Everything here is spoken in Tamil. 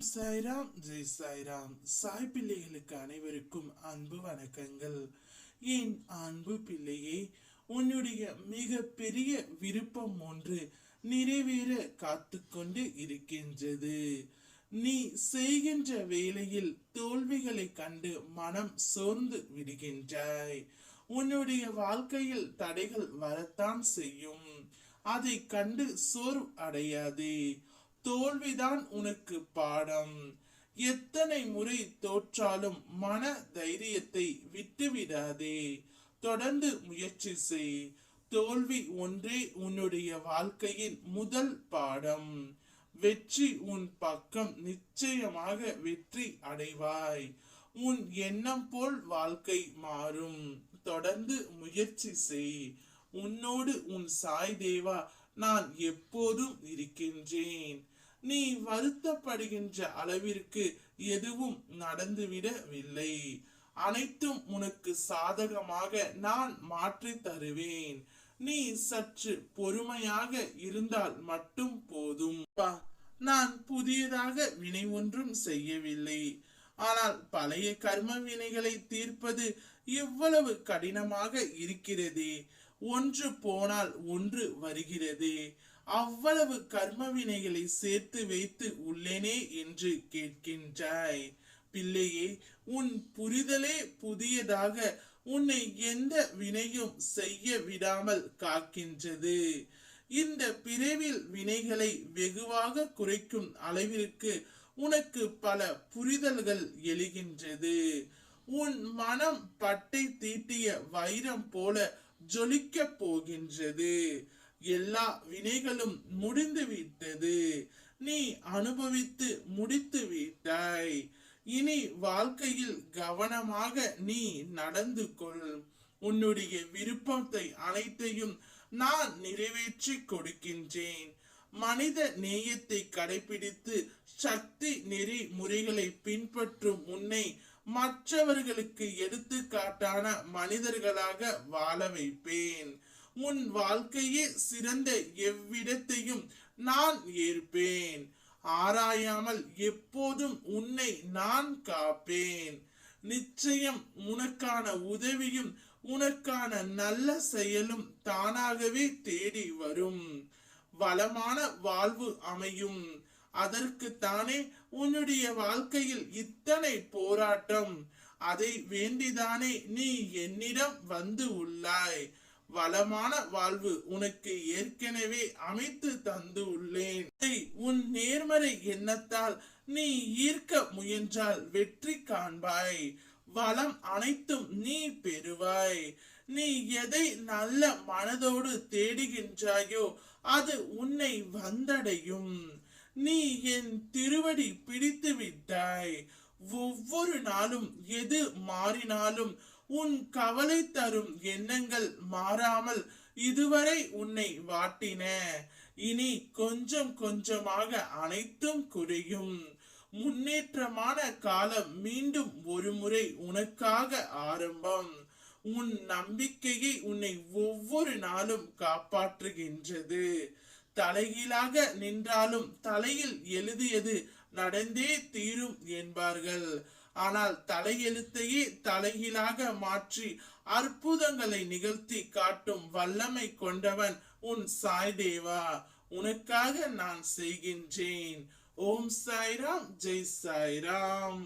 சாய்ராம் ஜெய் சாய்ராம் சாய் பிள்ளைகளுக்கு அனைவருக்கும் அன்பு வணக்கங்கள். என் அன்பு பிள்ளையே உன்னுடைய மிக பெரிய விருப்பம் ஒன்று நிறைவேற காத்து கொண்டு இருக்கின்றது. நீ செய்கின்ற வேளையில் தோல்விகளை கண்டு மனம் சோர்ந்து விடுகின்றாய். உன்னுடைய வாழ்க்கையில் தடைகள் வரத்தான் செய்யும். அதை கண்டு சோர்வு அடையாதே. தோல்விதான் உனக்கு பாடம். எத்தனை முறை தோற்றாலும் மன தைரியத்தை விட்டுவிடாதே. தொடர்ந்து முயற்சி செய். தோல்வி ஒன்றே உன்னுடைய வாழ்க்கையின் முதல் பாடம். வெற்றி உன் பக்கம் நிச்சயமாக வெற்றி அடைவாய். உன் எண்ணம் போல் வாழ்க்கை மாறும். தொடர்ந்து முயற்சி செய். உன்னோடு உன் சாய் தேவா நான் எப்போதும் இருக்கின்றேன். நீ வருத்தப்படுகின்ற அளவிற்கு எதுவும் நடந்துவிடவில்லை. அனைத்தும் உனக்கு சாதகமாக நான் மாற்றி தருவேன். நீ சற்று பொறுமையாக இருந்தால் மட்டும் போதும். நான் புதியதாக வினை ஒன்றும் செய்யவில்லை. ஆனால் பழைய கர்ம வினைகளை தீர்ப்பது எவ்வளவு கடினமாக இருக்கிறது. ஒன்று போனால் ஒன்று வருகிறது. அவ்வளவு கர்ம வினைகளை சேர்த்து வைத்து உள்ளேனே என்று கேட்கின்றாய். பிள்ளையே உன் புரிதலே புதியதாக உன்னை எந்த வினையும் செய்ய விடாமல் காக்கின்றது. இந்த பிறவில் வினைகளை வெகுவாக குறைக்கும் அளவிற்கு உனக்கு பல புரிதல்கள் எழுகின்றது. உன் மனம் பட்டை தீட்டிய வைரம் போல ஜொலிக்கப் போகின்றது. எல்லா வினைகளும் முடிந்து விட்டது. நீ அனுபவித்து முடித்து விட்டாய். இனி வாழ்க்கையில் கவனமாக நீ நடந்து கொள். உன்னுடைய விருப்பத்தை அனைத்தையும் நான் நிறைவேற்றி கொடுக்கின்றேன். மனித நேயத்தை கடைபிடித்து சக்தி நெறி முறைகளை பின்பற்றும் உன்னை மற்றவர்களுக்கு எடுத்துக்காட்டான மனிதர்களாக வாழ வைப்பேன். உன் வாழ்க்கையே சிறந்த எவ்விடத்தையும் நான் ஏற்பேன். ஆராயாமல் எப்போதும் உன்னை நான் காப்பேன். நிச்சயம் உனக்கான உதவியும் உனக்கான நல்ல செயலும் தானாகவே தேடி வரும். வளமான வாழ்வு அமையும். அதற்கு தானே உன்னுடைய வாழ்க்கையில் இத்தனை போராட்டம். அதை வேண்டிதானே நீ என்னிடம் வந்து உள்ளாய். வளமான வாழ்வு உனக்கு ஏற்கனவே அமைத்து தந்து உள்ளேன். உன் நேர்மறை எண்ணத்தால் நீ ஈர்க்க முயன்றால் வெற்றி காண்பாய். வளம் அனைத்தும் நீ பெறுவாய். நீ எதை நல்ல மனதோடு தேடுகின்றாயோ அது உன்னை வந்தடையும். நீ என் திருவடி பிடித்து விட்டாய் ஒவ்வொரு நாளும் எது மாறினாலும் உன் கவலை தரும் எண்ணங்கள் மாறாமல் இதுவரை உன்னை வாட்டின. இனி கொஞ்சம் கொஞ்சமாக அனைத்தும் குறையும். முன்னேற்றமான காலம் மீண்டும் ஒரு முறை உனக்காக ஆரம்பம். உன் நம்பிக்கையை உன்னை ஒவ்வொரு நாளும் காப்பாற்றுகின்றது. தலைகீழாக நின்றாலும் தலையில் எழுதியது நடந்தே தீரும் என்பார்கள். ஆனால் தலையெழுத்தையே தலைகீழாக மாற்றி அற்புதங்களை நிகழ்த்தி காட்டும் வல்லமை கொண்டவன் உன் சாய் தேவா உனக்காக நான் செய்கின்றேன். ஓம் சாய்ராம். ஜெய் சாய்ராம்.